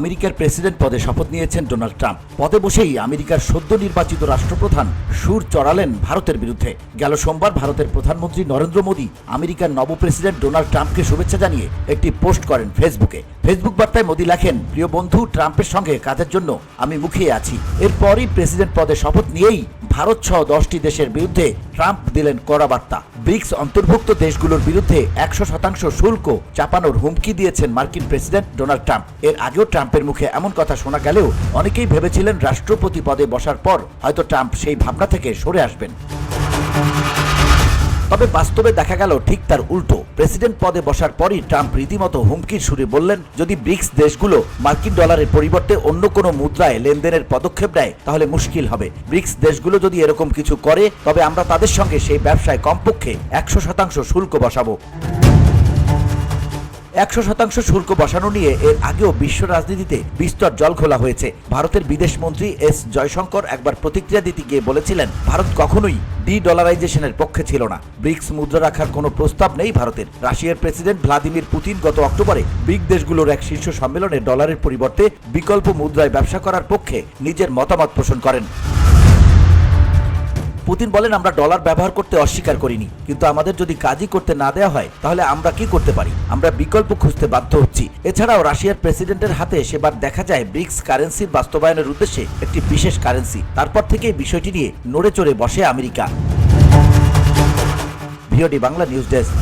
আমেরিকার প্রেসিডেন্ট পদে শপথ নিয়েছেন ডোনাল্ড ট্রাম্প। পদে বসেই আমেরিকার সদ্য নির্বাচিত রাষ্ট্রপ্রধান সুর চড়ালেন ভারতের বিরুদ্ধে। গেল সোমবার ভারতের প্রধানমন্ত্রী নরেন্দ্র মোদী আমেরিকার নব প্রেসিডেন্ট ডোনাল্ড ট্রাম্পকে শুভেচ্ছা জানিয়ে একটি পোস্ট করেন ফেসবুকে। ফেসবুক বার্তায় মোদী লেখেন, প্রিয় বন্ধু, ট্রাম্পের সঙ্গে কাজের জন্য আমি মুখিয়ে আছি। এরপরই প্রেসিডেন্ট পদে শপথ নিয়েই ভারত সহ দশটি দেশের বিরুদ্ধে ট্রাম্প দিলেন কড়া বার্তা। ব্রিক্স অন্তর্ভুক্ত দেশগুলোর বিরুদ্ধে একশো শতাংশ শুল্ক চাপানোর হুমকি দিয়েছেন মার্কিন প্রেসিডেন্ট ডোনাল্ড ট্রাম্প। এর আগেও ট্রাম্পের মুখে এমন কথা শোনা গেলেও অনেকেই ভেবেছিলেন রাষ্ট্রপতি পদে বসার পর হয়তো ট্রাম্প সেই ভাবনা থেকে সরে আসবেন। তবে বাস্তবে দেখা গেল ঠিক তার উল্টো। প্রেসিডেন্ট পদে বসার পরই ট্রাম্প রীতিমতো হুমকির সুরে বললেন, যদি ব্রিক্স দেশগুলো মার্কিন ডলারের পরিবর্তে অন্য কোনো মুদ্রায় লেনদেনের পদক্ষেপ নেয়, তাহলে মুশকিল হবে। ব্রিক্স দেশগুলো যদি এরকম কিছু করে, তবে আমরা তাদের সঙ্গে সেই ব্যবসায় কমপক্ষে একশো শতাংশ শুল্ক বসাবো। একশো শতাংশ শুল্ক বসানো নিয়ে এর আগেও বিশ্ব রাজনীতিতে বিস্তর জল খোলা হয়েছে। ভারতের বিদেশ মন্ত্রী এস জয়শঙ্কর একবার প্রতিক্রিয়া দিতে গিয়ে বলেছিলেন, ভারত কখনোই ডি ডলারাইজেশনের পক্ষে ছিল না। ব্রিক্স মুদ্রা রাখার কোনো প্রস্তাব নেই ভারতের। রাশিয়ার প্রেসিডেন্ট ভ্লাদিমির পুতিন গত অক্টোবরে ব্রিক দেশগুলোর এক শীর্ষ সম্মেলনে ডলারের পরিবর্তে বিকল্প মুদ্রায় ব্যবসা করার পক্ষে নিজের মতামত পোষণ করেন। পুতিন বলেন, আমরা ডলার ব্যবহার করতে অস্বীকার করিনি, কিন্তু আমাদের যদি কাজই করতে না দেওয়া হয়, তাহলে আমরা কি করতে পারি? আমরা বিকল্প খুঁজতে বাধ্য হচ্ছি। এছাড়াও রাশিয়ার প্রেসিডেন্টের হাতে সেবার দেখা যায় ব্রিক্স কারেন্সির বাস্তবায়নের উদ্দেশ্যে একটি বিশেষ কারেন্সি। তারপর থেকে বিষয়টি নিয়ে নড়ে চড়ে বসে America. VOD Bangla news desk.